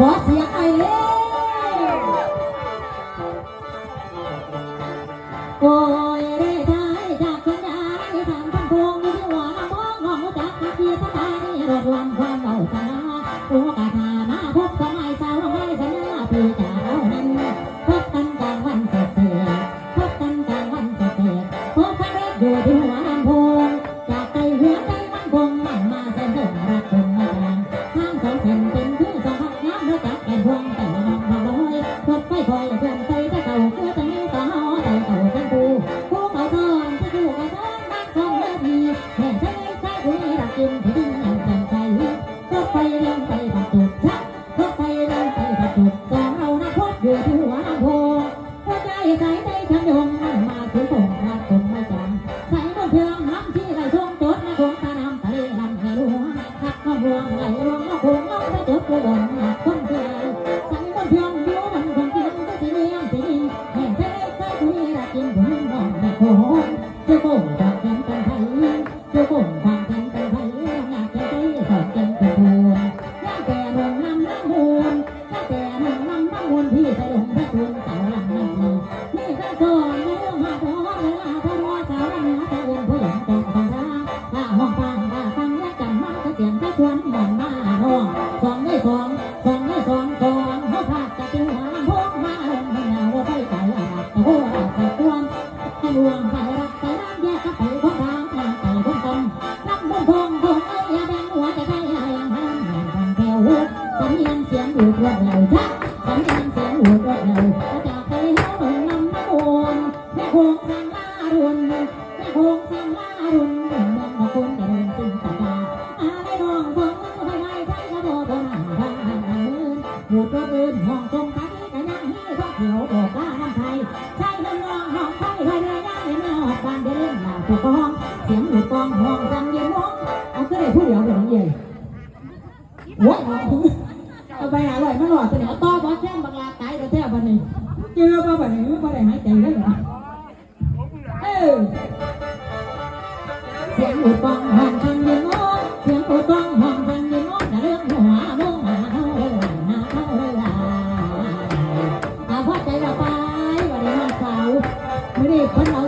ขอเสียงไอเล่โอ้ยเร่ได้จากเชียงรายทางพันพงอยู่ที่หัวน้ำมองมองจากทักทีสถานีรถลำความเบาชนะตัวก กกินที่นอย่างใจรถไฟเลี้ยงไปผัดตุกชักรถไฟเลี้ยงไปผัดตุกองเรานะพบอยู่ที่หัวลำโพงหัวใจใส่ใจทำยงมันมาถึงผมรักผมไม่จำใส่บนเทืองล้ำที่ไรทงจดนะคงตาน้ำทะเลลำให้หลวงทักข้าวรวงไหลรวงแล้วคงเอาไปจดกระบวนคนเดียวใส่บนเทืองเดียวมันคงกินก็สิเลี้ยงสิลิงแห่งทะเลใส่คุยรักกินผมน้องแม่โขงจ้าโขง ลำน้ำมูลพี่ไปหลงพระทุนสาวลำน้ำมูลนี่ก็สอนในเรื่องมาพอเวลาพอรัวสาวลำเหนือแต่เอื่นผู้หญิงตรงทางทาถ้าห้องฟังถ้าฟังและจำมันก็เสียงก็ควรหมอนมาห้องสองไม่สองสองไม่สองสองเขาพาดจะเป็นหัวลำพงมาลงให้แนวว่าไปไก่อาบตะโกนตะกวนให้ลวงใส่รักใส่น้ำแยกก็ไปพ้นทางนางไก่พ้นตมน้ำบนพงพงเอ้ยอย่าแบ่งหัวแต่ใครอะไรอย่างนั้นแบ่างแถวสัญญาณเสียงอูดวดเร็วชักสัญญา ณเสียงอูดรวดเร็วก็จากไปเฮาหนุ่มนำน้ำโอนแม่โคงสังลารุนแม่โคงสังลารุนเมืองของคนเดินสิ้นสัญญาอาได้น้องสองมือไปได้ใช้กระโดดหน้าทางทางมือหูตัวอื่นห้องทรงไทยกันยังฮี่ท้องเขียวบอกว่าน้ำไทยใช่เงินน้องห้องไทยไทยเรือย่างเห็นไม่ออกบานเดินหน้าถูกกองเสียงหนูกองห้องจังเย็นมองเอาก็ได้ผู้เดียวเดี๋ยวนี้โว้ย เอาไปหาอร่อยมาหลอดตัวเนี้ยต่อบอสแช่มบังลาตายเดี๋ยวแท้บันนี้เจอมาบันนี้ไม่ได้หายใจเลยเหรอเออเสียงหูฟังห้องทันยินโอ้เสียงหูฟังห้องทันยินโอ้จะเรื่องหัวมุ่งหาเขาเลยหาเขาเลยล่ะเอาพอใจเราไปวันนี้มาเสาไม่ได้คนเรา